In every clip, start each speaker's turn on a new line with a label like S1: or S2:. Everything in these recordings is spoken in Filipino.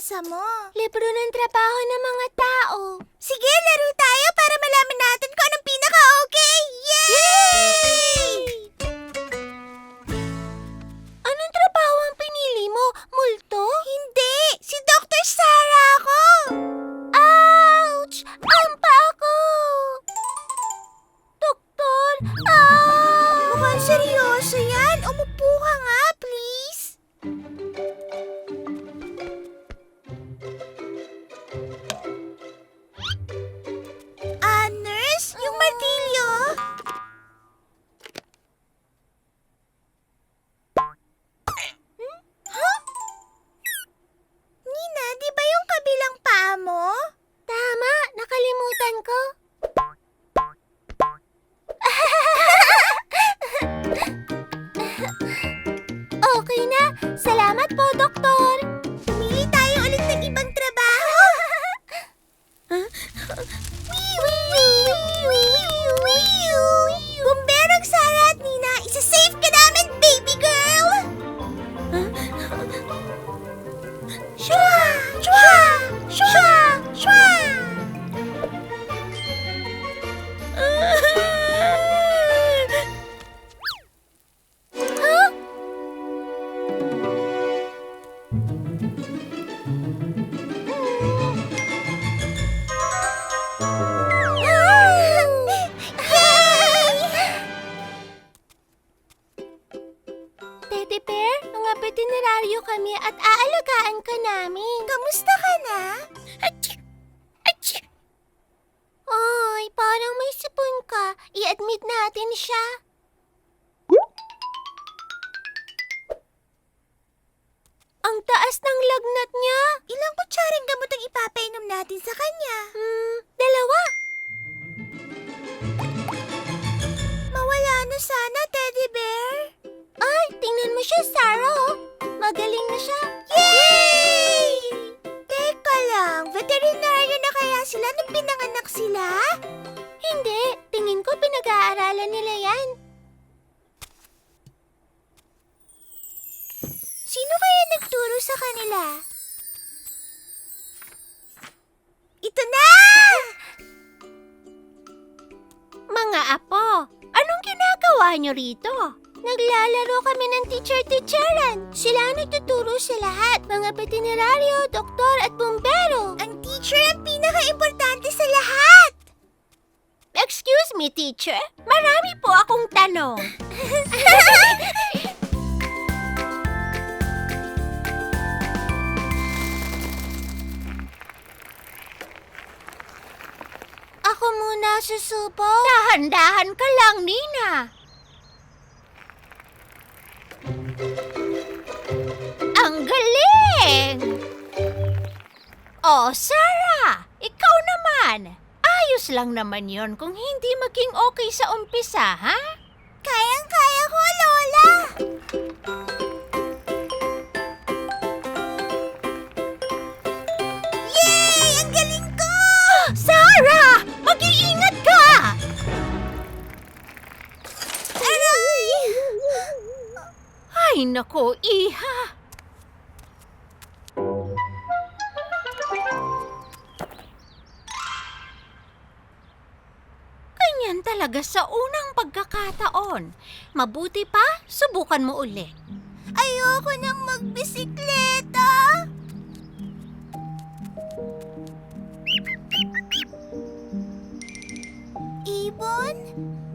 S1: binabasa mo?
S2: Libro ng trabaho ng mga tao.
S1: Sige, laro tayo para malaman natin kung anong pinaka-okay! Yay!
S2: Anong trabaho ang pinili mo? Multo?
S1: Hindi! Si Dr. Sarah
S2: Tingnan mo siya, Sarah. oh. Magaling na siya.
S1: Yay! Teka lang, veterinaryo na kaya sila nung pinanganak sila?
S2: Hindi, tingin ko pinag-aaralan nila yan.
S1: Sino kaya nagturo sa kanila? Ito na!
S2: Mga apo, anong ginagawa niyo rito? Naglalaro kami ng teacher-teacheran. Sila ang nagtuturo sa lahat. Mga veterinaryo, doktor at bumbero.
S1: Ang teacher ang pinaka-importante sa lahat!
S2: Excuse me, teacher. Marami po akong tanong. Ako muna susubo. Dahan-dahan ka lang, Nina. Oh, Sarah! Ikaw naman! Ayos lang naman yon kung hindi maging okay sa umpisa, ha?
S1: Kayang-kaya ko, Lola! Yay! Ang galing ko!
S2: Sarah! Mag-iingat ka!
S1: Aray!
S2: Ay, nako, iha! Talaga sa unang pagkakataon. Mabuti pa, subukan mo ulit.
S1: Ayoko nang magbisikleta! Ibon,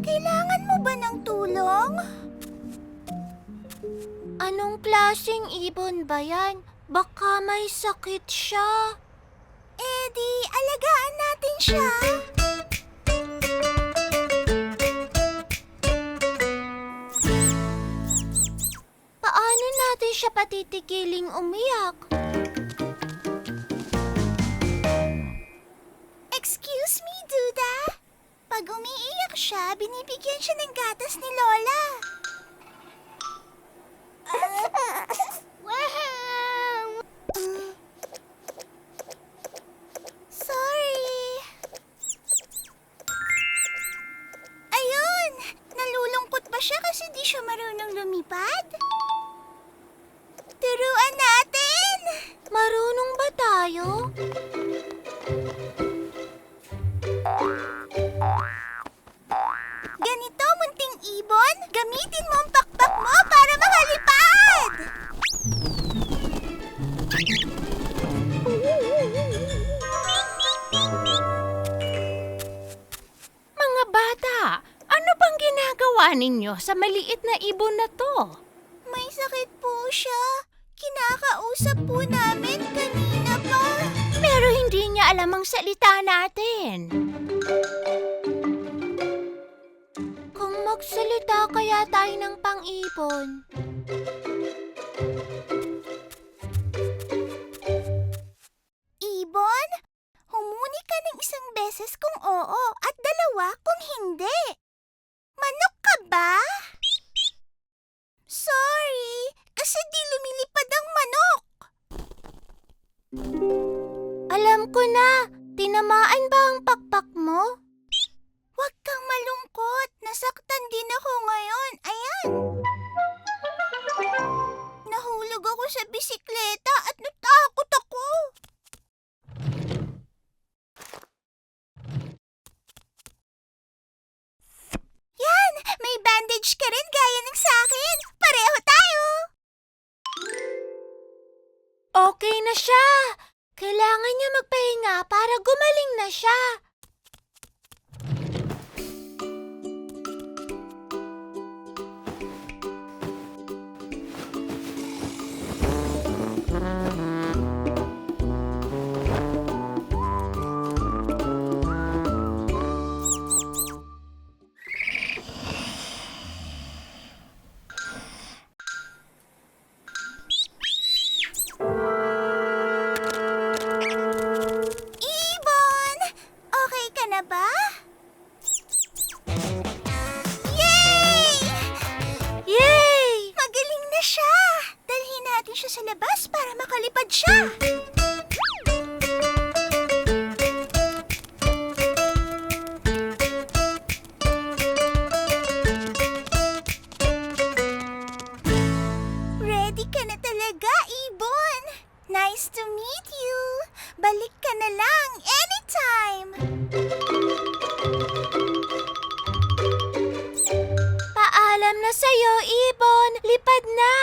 S1: kailangan mo ba ng tulong?
S2: Anong klaseng ibon ba yan? Baka may sakit siya.
S1: Eh alagaan natin siya.
S2: Natin siya patitigiling umiyak?
S1: Excuse me, Duda. Pag umiiyak siya, binibigyan siya ng gatas ni Lola. Mm. Sorry. Ayun! Nalulungkot ba siya kasi di siya marunong lumipad? Turuan natin!
S2: Marunong ba tayo?
S1: Ganito, munting ibon, gamitin mo ang pakpak mo para makalipad!
S2: Mga bata, ano bang ginagawa ninyo sa maliit na ibon na to?
S1: May sakit po siya. Kinakausap po namin kanina pa.
S2: Pero hindi niya alam ang salita natin. Kung magsalita kaya tayo ng pang-ibon.
S1: Ibon, humuni ka ng isang beses kung oo
S2: Okay na siya. Kailangan niya magpahinga para gumaling na siya.
S1: Siya. Ready ka na talaga, Ibon! Nice to meet you! Balik ka na lang anytime!
S2: Paalam na sa'yo, Ibon. Lipad na.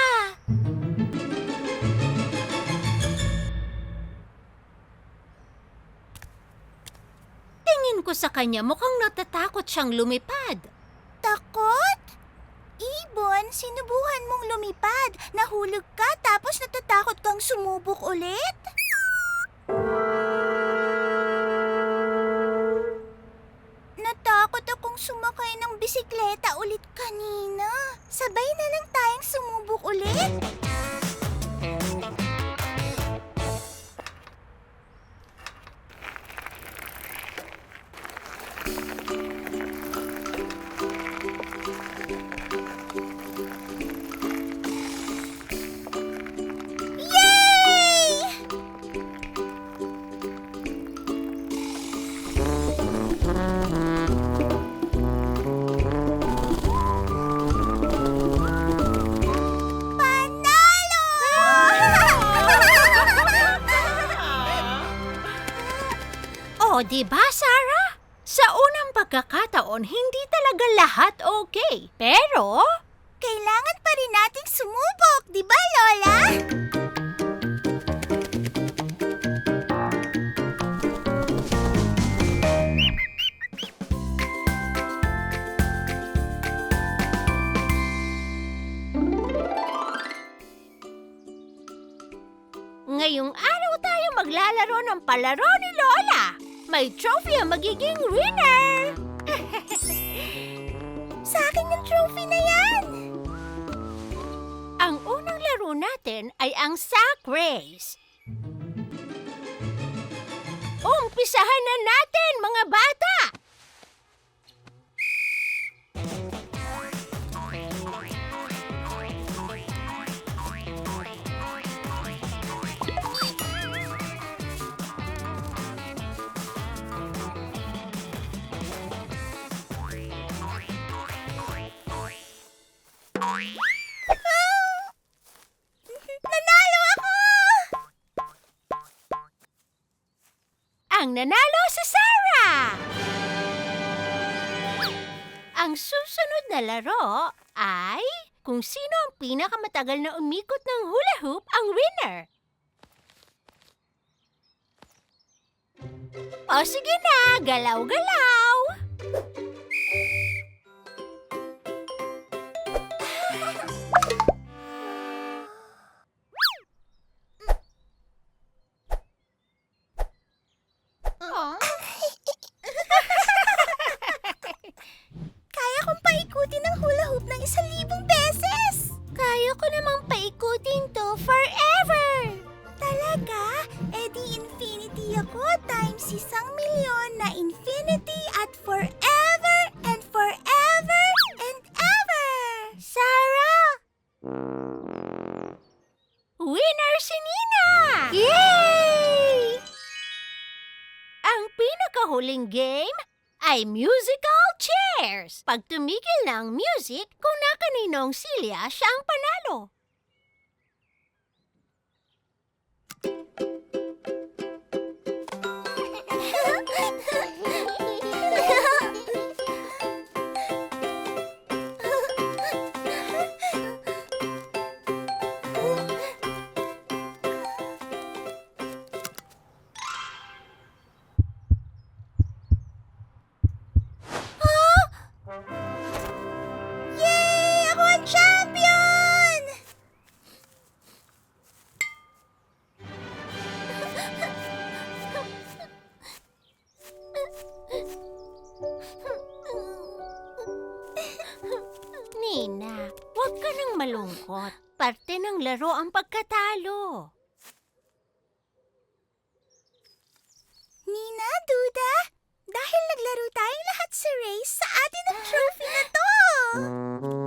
S2: Ko sa kanya mukhang natatakot siyang lumipad.
S1: Takot? Ibon, sinubuhan mong lumipad. Nahulog ka tapos natatakot kang sumubok ulit? Natakot akong sumakay ng bisikleta ulit kanina. Sabay na lang tayong sumubok ulit.
S2: Oh, di ba, Sarah? Sa unang pagkakataon, hindi talaga lahat okay. Pero,
S1: Kailangan pa rin nating sumubok, di ba, Lola?
S2: ngayong araw tayo maglalaro ng palaro ni Lola. May trophy ang magiging winner.
S1: Sa akin yung trophy na yan.
S2: Ang unang laro natin ay ang sack race. Umpisahan na natin, mga bata! Ang nanalo si Sarah! Ang susunod na laro ay kung sino ang pinakamatagal na umikot ng hula hoop ang winner. O sige na, galaw-galaw!
S1: Ang
S2: music, kung nakaninong silya, siya ang panalo.
S1: Yay!
S2: Huwag ka nang malungkot. Parte ng laro ang pagkatalo.
S1: Nina, Duda, dahil naglaro tayong lahat sa race, sa atin ang trophy na to!